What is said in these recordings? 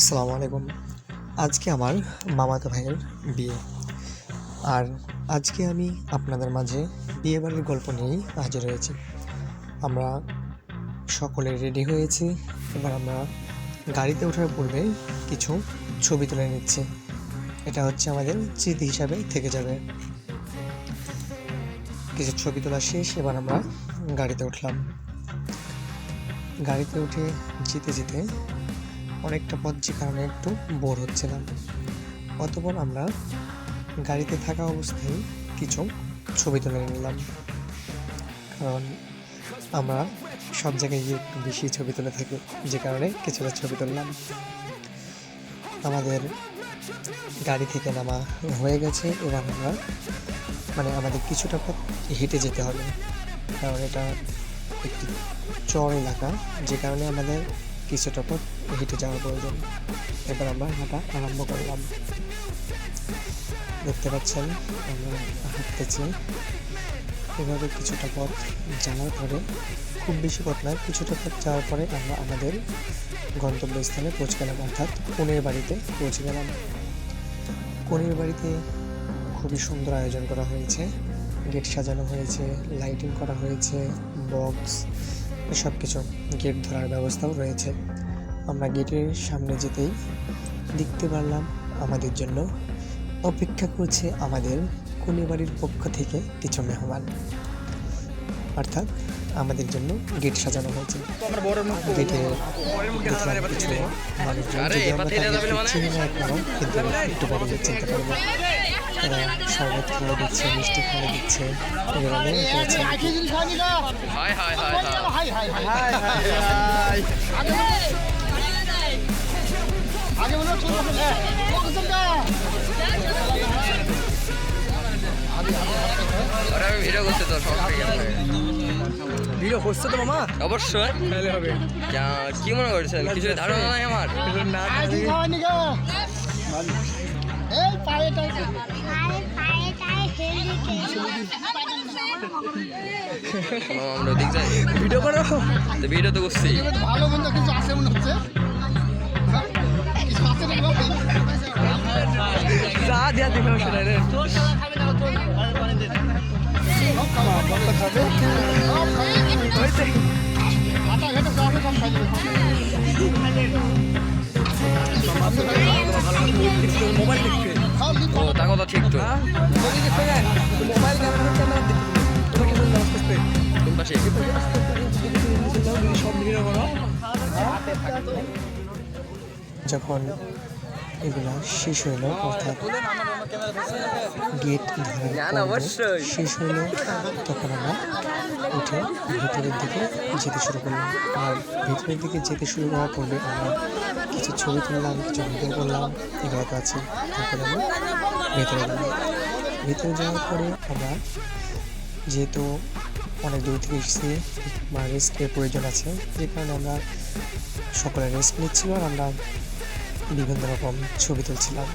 আসসালামু আলাইকুম। আজকে আমার মামাতো ভাইয়ের বিয়ে। আর আজকে আমি আপনাদের মাঝে বিয়েবাড়ির গল্প নিয়েই হাজির হয়েছি। আমরা সকলে রেডি হয়েছি, এবার আমরা গাড়িতে ওঠার পূর্বে কিছু ছবি তুলে নিচ্ছি। এটা হচ্ছে আমাদের স্মৃতি হিসাবে থেকে যাবে। কিছু ছবি তোলা শেষ, এবার আমরা গাড়িতে উঠলাম। গাড়িতে উঠে যেতে যেতে অনেকটা পথ যে কারণে একটু বোর হচ্ছিলাম। অতপর আমরা গাড়িতে থাকা অবস্থায় কিছু ছবি তুলে নিলাম। কারণ আমরা সব জায়গায় গিয়ে একটু বেশি ছবি তুলে থাকি, যে কারণে কিছুটা ছবি তুললাম। আমাদের গাড়ি থেকে নামা হয়ে গেছে, এবার আমরা মানে আমাদের কিছুটা পথ হেঁটে যেতে হবে। কারণ এটা একটি চর এলাকা, যে কারণে আমাদের কিছুটা পথ হেঁটে যাওয়া প্রয়োজন। এবার আমরা হাঁটা আরম্ভ করলাম। দেখতে পাচ্ছেন, আমরা হাঁটতেছি। এভাবে কিছুটা পথ যাওয়ার পরে, খুব বেশি পথ নয়, কিছুটা পথ যাওয়ার পরে আমরা আমাদের গন্তব্যস্থলে পৌঁছে গেলাম, অর্থাৎ কনের বাড়িতে পৌঁছে গেলাম। কনের বাড়িতে খুবই সুন্দর আয়োজন করা হয়েছে। গেট সাজানো হয়েছে লাইটিং করা হয়েছে বক্স সব কিছু গেট ধরার ব্যবস্থাও রয়েছে। আমরা গেটের সামনে যেতেই দেখতে পারলাম আমাদের জন্য অপেক্ষা করছে আমাদের কুনি বাড়ির পক্ষ থেকে কিছু মেহমান। অর্থাৎ আমাদের জন্য গেট সাজানো হয়েছে। গেটে দেখলাম কিছু মানুষজন। আমরা? চিনি না এখনও, কিন্তু একটু পরে চিনতে শরবত খাওয়া দিচ্ছে মিষ্টি খাওয়া দিচ্ছে আমি ভিডিও করছি তো সব ভিডিও করছ অবশ্যই কি মনে করছেন কিছু ধারণা নাই আমার আমরা ওদিক যাই ভিডিও করো। তো ভিডিও তো করছি। ভালো কিছু মনে হচ্ছে। হ্যাঁ? যা দিয়া দেখো সেটা রে। মোবাইল খাও, ও তা কথা ঠিক তো। হ্যাঁ? মোবাইল করতে? কোন পাশে। সব ভিডিও করো। যখন এগুলা শেষ হইল অর্থাৎ গেট অবশ্যই। শেষ হইল তখন আমরা উঠে ভেতরের দিকে যেতে শুরু করলাম। আর ভেতরের দিকে যেতে শুরু হওয়ার পূর্বে আমরা কিছু ছবি তুললাম কিছু ভিডিও করলাম এগুলো তো আছে। তারপরে আমরা ভেতরে গেলাম। ভেতরে যাওয়ার পরে আমরা যেহেতু অনেক দূর থেকে এসেছি বা রেস্টের প্রয়োজন আছে যে কারণে আমরা সকলে রেস্ট নিচ্ছিলাম আমরা বিভিন্ন রকম ছবি তুলছিলাম।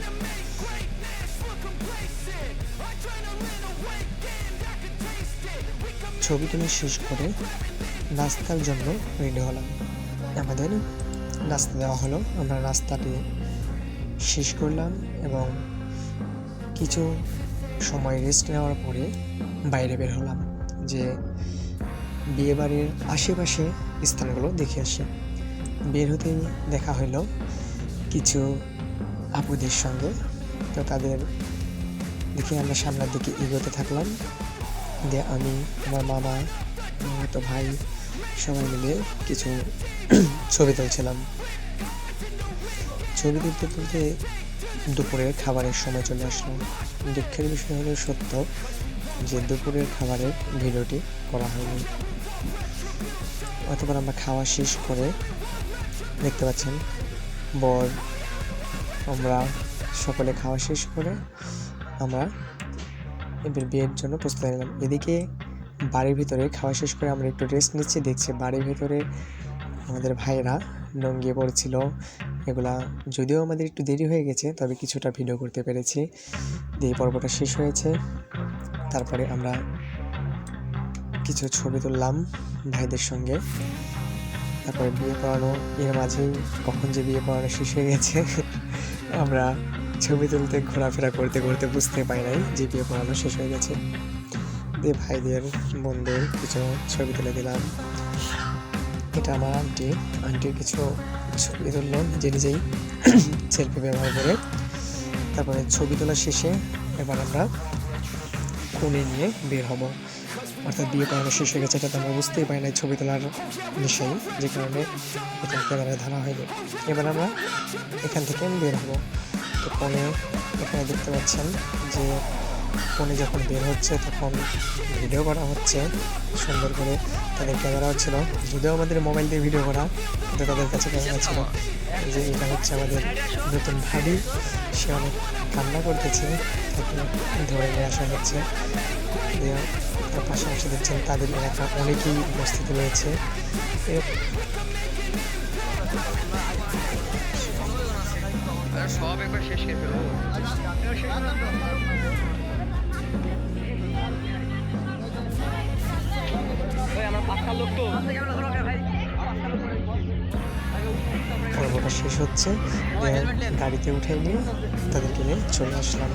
ছবি তুলে শেষ করে নাস্তার জন্য রেডি হলাম। আমাদের নাস্তা দেওয়া হলো। আমরা নাস্তাটি শেষ করলাম এবং কিছু সময় রেস্ট নেওয়ার পরে বাইরে বের হলাম, যে বিয়েবাড়ির আশেপাশে স্থানগুলো দেখে আসি। বের হতেই দেখা হলো কিছু আপুদের সঙ্গে। তো তাদের দেখে আমরা সামনের দিকে এগোতে থাকলাম। দিয়ে আমি, আমার মামা তো ভাই সবাই মিলে কিছু ছবি তুলছিলাম। ছবি তুলতে তুলতে দুপুরের খাবারের সময় চলে আসলো দুঃখের বিষয় হলো সত্য যে দুপুরের খাবারের ভিডিওটি করা হয়নি। অতবার আমরা খাওয়া শেষ করে দেখতে পাচ্ছেন বর আমরা সকলে খাওয়া শেষ করে আমরা এবার বিয়ের জন্য প্রস্তুত নিলাম। এদিকে বাড়ির ভিতরে খাওয়া শেষ করে আমরা একটু রেস্ট নিচ্ছি। দেখছি বাড়ির ভিতরে আমাদের ভাইয়েরা নঙ্গিয়ে পড়ছিল এগুলা যদিও আমাদের একটু দেরি হয়ে গেছে, তবে কিছুটা ভিডিও করতে পেরেছি। দিয়ে পর্বটা শেষ হয়েছে। তারপরে আমরা কিছু ছবি তুললাম ভাইদের সঙ্গে। তারপরে বিয়ে করানো, এর মাঝেই কখন যে বিয়ে করানো শেষ হয়ে গেছে, আমরা ছবি তুলতে, ঘোরাফেরা করতে করতে বুঝতে পাই নাই যে বিয়ে করানো শেষ হয়ে গেছে। দিয়ে ভাইদের, বোনদের কিছু ছবি তুলে দিলাম। এটা আমার আন্টি আন্টির কিছু ছবি তুললো, নিজে নিজেই সেলফি ব্যবহার করে। তারপরে ছবি তোলা শেষে এবার আমরা কোণে নিয়ে বের হব। অর্থাৎ বিয়ে করানো শেষ হয়ে গেছে, এটা তো আমরা বুঝতেই পারি না ছবি তোলার নেশাই, যে কারণে এটা ক্যামেরায় ধরা হয়নি। এবার আমরা এখান থেকে বের হব। তো পরে এখানে দেখতে পাচ্ছেন যে ফোনে যখন বের হচ্ছে তখন ভিডিও করা হচ্ছে, সুন্দর করে তাদের ক্যামেরাও ছিল। যদিও আমাদের মোবাইল দিয়ে ভিডিও করা, কিন্তু তাদের কাছে ক্যামেরা ছিল। যে এটা হচ্ছে আমাদের নতুন ভাবি, সে অনেক কান্না করতেছে, তাকে ধরে নিয়ে আসা হচ্ছে। তার পাশাপাশি দেখছেন তাদের এলাকা অনেকেই উপস্থিত রয়েছে। সব একবার শেষ করে পর্বটা শেষ হচ্ছে। গাড়িতে উঠে নিয়ে তাদেরকে নিয়ে চলে আসলাম।